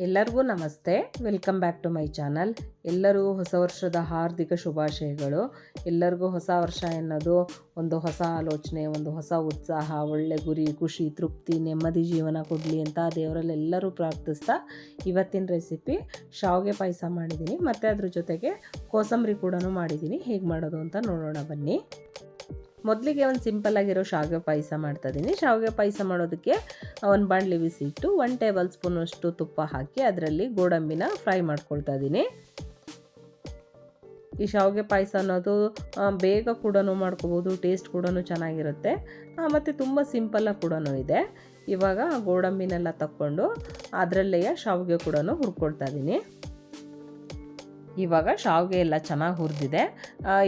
ಎಲ್ಲರಿಗೂ ನಮಸ್ತೆ. Welcome back to my channel ಎಲ್ಲರಿಗೂ ಹೊಸ ವರ್ಷದ ಹಾರ್ದಿಕ ಶುಭಾಶಯಗಳು. ಎಲ್ಲರಿಗೂ ಹೊಸ ವರ್ಷ ಎನ್ನೋದು ಒಂದು ಹೊಸ ಆಲೋಚನೆ, ಒಂದು ಹೊಸ ಉತ್ಸಾಹ, ಒಳ್ಳೆ ಗುರಿ, ಖುಷಿ, ತೃಪ್ತಿ, ನೆಮ್ಮದಿ ಜೀವನ ಕೊಡಲಿ ಅಂತ ದೇವರಲ್ಲಿ ಎಲ್ಲರೂ ಪ್ರಾರ್ಥಿಸ್ತಾ ಇವತ್ತಿನ ರೆಸಿಪಿ ಶಾವಿಗೆ ಪಾಯಸ ಮಾಡಿದ್ದೀನಿ. ಮತ್ತು ಅದ್ರ ಜೊತೆಗೆ ಕೋಸಂಬರಿ ಕೂಡ ಮಾಡಿದ್ದೀನಿ. ಹೇಗೆ ಮಾಡೋದು ಅಂತ ನೋಡೋಣ ಬನ್ನಿ. ಮೊದಲಿಗೆ ಒಂದು ಸಿಂಪಲ್ ಆಗಿರೋ ಶಾವಿಗೆ ಪಾಯಸ ಮಾಡ್ತಾ ಇದ್ದೀನಿ ಶಾವಿಗೆ ಪಾಯಸ ಮಾಡೋದಕ್ಕೆ ಒಂದು ಬಾಣಲಿ ಬಿಸಿ ಇಟ್ಟು ಒನ್ ಟೇಬಲ್ ಸ್ಪೂನಷ್ಟು ತುಪ್ಪ ಹಾಕಿ ಅದರಲ್ಲಿ ಗೋಡಂಬಿನ ಫ್ರೈ ಮಾಡ್ಕೊಳ್ತಾ ಇದ್ದೀನಿ ಈ ಶಾವಿಗೆ ಪಾಯಸ ಅನ್ನೋದು ಬೇಗ ಕೂಡ ಮಾಡ್ಕೋಬೋದು, ಟೇಸ್ಟ್ ಕೂಡ ಚೆನ್ನಾಗಿರುತ್ತೆ. ಮತ್ತು ತುಂಬ ಸಿಂಪಲ್ಲಾಗಿ ಕೂಡ ಇದೆ. ಇವಾಗ ಗೋಡಂಬಿನೆಲ್ಲ ತಕ್ಕೊಂಡು ಅದರಲ್ಲೇ ಶಾವಿಗೆ ಕೂಡ ಹುರ್ಕೊಳ್ತಾ ಇದ್ದೀನಿ ಇವಾಗ ಶಾವಿಗೆ ಎಲ್ಲ ಚೆನ್ನಾಗಿ ಹುರಿದಿದೆ.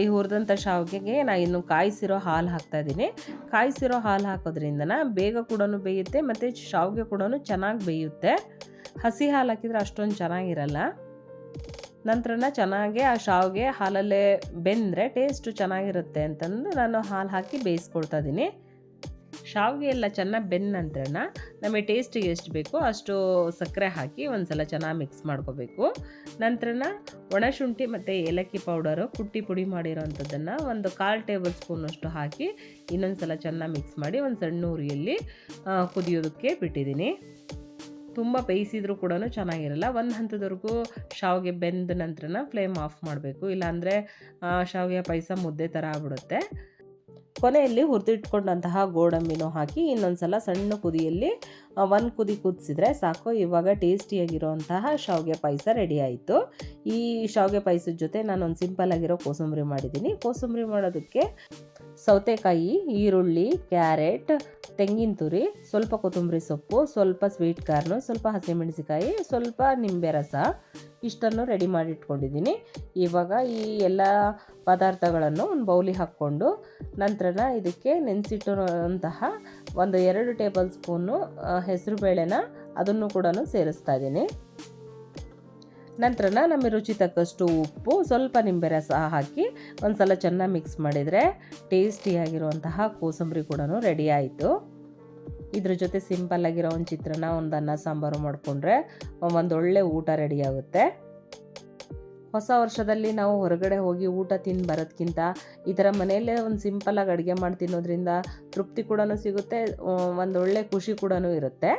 ಈ ಹುರಿದಂಥ ಶಾವಿಗೆಗೆ ನಾನು ಇನ್ನು ಕಾಯಿಸಿರೋ ಹಾಲು ಹಾಕ್ತಾಯಿದ್ದೀನಿ ಕಾಯಿಸಿರೋ ಹಾಲು ಹಾಕೋದ್ರಿಂದ ಬೇಗ ಕೂಡ ಬೇಯುತ್ತೆ, ಮತ್ತು ಶಾವಿಗೆ ಕೂಡ ಚೆನ್ನಾಗಿ ಬೇಯುತ್ತೆ. ಹಸಿ ಹಾಲು ಹಾಕಿದರೆ ಅಷ್ಟೊಂದು ಚೆನ್ನಾಗಿರಲ್ಲ. ನಂತರನ ಚೆನ್ನಾಗಿ ಆ ಶಾವಿಗೆ ಹಾಲಲ್ಲೇ ಬೆಂದರೆ ಟೇಸ್ಟು ಚೆನ್ನಾಗಿರುತ್ತೆ ಅಂತಂದು ನಾನು ಹಾಲು ಹಾಕಿ ಬೇಯಿಸ್ಕೊಳ್ತಾ ಇದ್ದೀನಿ. ಶಾವಿಗೆ ಎಲ್ಲ ಚೆನ್ನಾಗಿ ಬೆಂದ ನಂತರನ ನಮಗೆ ಟೇಸ್ಟಿಗೆ ಎಷ್ಟು ಬೇಕೋ ಅಷ್ಟು ಸಕ್ಕರೆ ಹಾಕಿ ಒಂದು ಸಲ ಚೆನ್ನಾಗಿ ಮಿಕ್ಸ್ ಮಾಡ್ಕೋಬೇಕು. ನಂತರನ ಒಣಶುಂಠಿ ಮತ್ತು ಏಲಕ್ಕಿ ಪೌಡರು ಕುಟ್ಟಿ ಪುಡಿ ಮಾಡಿರೋವಂಥದ್ದನ್ನು ಒಂದು ಕಾಲು ಟೇಬಲ್ ಸ್ಪೂನಷ್ಟು ಹಾಕಿ ಇನ್ನೊಂದು ಸಲ ಚೆನ್ನಾಗಿ ಮಿಕ್ಸ್ ಮಾಡಿ ಒಂದು ಸಣ್ಣ ಉರಿಯಲ್ಲಿ ಕುದಿಯೋದಕ್ಕೆ ಬಿಟ್ಟಿದ್ದೀನಿ. ತುಂಬ ಬೇಯಿಸಿದ್ರೂ ಕೂಡ ಚೆನ್ನಾಗಿರಲ್ಲ. ಒಂದು ಹಂತದವರೆಗೂ ಶಾವಿಗೆ ಬೆಂದ ನಂತರನ ಫ್ಲೇಮ್ ಆಫ್ ಮಾಡಬೇಕು. ಇಲ್ಲಾಂದರೆ ಶಾವಿಗೆ ಪಾಯಸ ಮುದ್ದೆ ಥರ ಆಗ್ಬಿಡುತ್ತೆ. ಕೊನೆಯಲ್ಲಿ ಹುರಿದಿಟ್ಕೊಂಡಂತಹ ಗೋಡಂಬಿನೂ ಹಾಕಿ ಇನ್ನೊಂದು ಸಲ ಸಣ್ಣ ಕುದಿಯಲ್ಲಿ ಒಂದು ಕುದಿ ಕುದಿಸಿದ್ರೆ ಸಾಕು. ಇವಾಗ ಟೇಸ್ಟಿಯಾಗಿರುವಂತಹ ಶಾವಿಗೆ ಪಾಯಸ ರೆಡಿ ಆಯಿತು. ಈ ಶಾವಿಗೆ ಪಾಯಸದ ಜೊತೆ ನಾನು ಒಂದು ಸಿಂಪಲ್ ಆಗಿರೋ ಕೋಸಂಬರಿ ಮಾಡಿದ್ದೀನಿ. ಕೋಸಂಬರಿ ಮಾಡೋದಕ್ಕೆ ಸೌತೆಕಾಯಿ, ಈರುಳ್ಳಿ, ಕ್ಯಾರೆಟ್, ತೆಂಗಿನ ತುರಿ, ಸ್ವಲ್ಪ ಕೊತ್ತಂಬರಿ ಸೊಪ್ಪು, ಸ್ವಲ್ಪ ಸ್ವೀಟ್ ಕಾರ್ನು ಸ್ವಲ್ಪ ಹಸಿಮೆಣಸಿಕಾಯಿ ಸ್ವಲ್ಪ ನಿಂಬೆ ರಸ ಇಷ್ಟನ್ನು ರೆಡಿ ಮಾಡಿ ಇಟ್ಕೊಂಡಿದ್ದೀನಿ ಇವಾಗ ಈ ಎಲ್ಲ ಪದಾರ್ಥಗಳನ್ನು ಒಂದು ಬೌಲಿ ಹಾಕ್ಕೊಂಡು ನಂತರನ ಇದಕ್ಕೆ ನೆನೆಸಿಟ್ಟಿರುವಂತಹ ಒಂದು ಎರಡು ಟೇಬಲ್ ಸ್ಪೂನು ಹೆಸರು ಬೇಳೆನ ಅದನ್ನು ಕೂಡ ಸೇರಿಸ್ತಾ ಇದ್ದೀನಿ. ನಂತರನ ನಮಗೆ ರುಚಿ ತಕ್ಕಷ್ಟು ಉಪ್ಪು, ಸ್ವಲ್ಪ ನಿಂಬೆ ರಸ ಹಾಕಿ ಒಂದು ಸಲ ಚೆನ್ನಾಗಿ ಮಿಕ್ಸ್ ಮಾಡಿದರೆ ಟೇಸ್ಟಿಯಾಗಿರುವಂತಹ ಕೋಸಂಬರಿ ಕೂಡ ರೆಡಿ ಆಯಿತು. ಇದ್ರ ಜೊತೆ ಸಿಂಪಲ್ ಆಗಿರೋ ಒಂದು ಚಿತ್ರಾನ್ನ, ಒಂದು ಅನ್ನ ಸಾಂಬಾರು ಮಾಡಿಕೊಂಡ್ರೆ ಒಂದೊಳ್ಳೆ ಊಟ ರೆಡಿ ಆಗುತ್ತೆ. ಹೊಸ ವರ್ಷದಲ್ಲಿ ನಾವು ಹೊರಗಡೆ ಹೋಗಿ ಊಟ ತಿಂದು ಬರೋದಕ್ಕಿಂತ ಈ ಥರ ಮನೆಯಲ್ಲೇ ಒಂದು ಸಿಂಪಲಾಗಿ ಅಡುಗೆ ಮಾಡಿ ತಿನ್ನೋದ್ರಿಂದ ತೃಪ್ತಿ ಕೂಡ ಸಿಗುತ್ತೆ ಒಂದೊಳ್ಳೆ ಖುಷಿ ಕೂಡ ಇರುತ್ತೆ.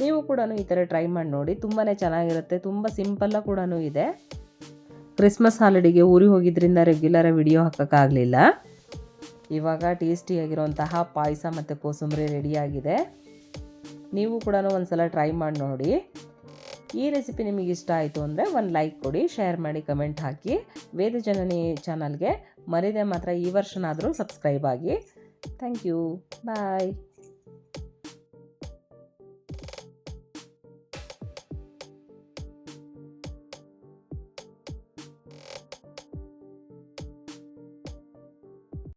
ನೀವು ಕೂಡ ಈ ಥರ ಟ್ರೈ ಮಾಡಿ ನೋಡಿ. ತುಂಬಾ ಚೆನ್ನಾಗಿರುತ್ತೆ. ತುಂಬ ಸಿಂಪಲ್ಲ ಕೂಡ ಇದೆ. ಕ್ರಿಸ್ಮಸ್ ಹಾಲಿಡೆಗೆ ಊರಿಗೆ ಹೋಗಿದ್ದರಿಂದ ರೆಗ್ಯುಲರ್ ವಿಡಿಯೋ ಹಾಕೋಕ್ಕಾಗಲಿಲ್ಲ. ಇವಾಗ ಟೇಸ್ಟಿಯಾಗಿರುವಂತಹ ಪಾಯಸ ಮತ್ತು ಕೋಸಂಬರಿ ರೆಡಿಯಾಗಿದೆ ನೀವು ಕೂಡ ಒಂದು ಸಲ ಟ್ರೈ ಮಾಡಿ ನೋಡಿ. ಈ ರೆಸಿಪಿ ನಿಮಗೆ ಇಷ್ಟ ಆಯಿತು ಅಂದರೆ ಒಂದು ಲೈಕ್ ಕೊಡಿ ಶೇರ್ ಮಾಡಿ ಕಮೆಂಟ್ ಹಾಕಿ. ವೇದ ಜನನಿ ಚಾನಲ್ಗೆ ಮರಿದೆ ಮಾತ್ರ ಈ ವರ್ಷನಾದರೂ ಸಬ್ಸ್ಕ್ರೈಬ್ ಆಗಿ. Thank you bye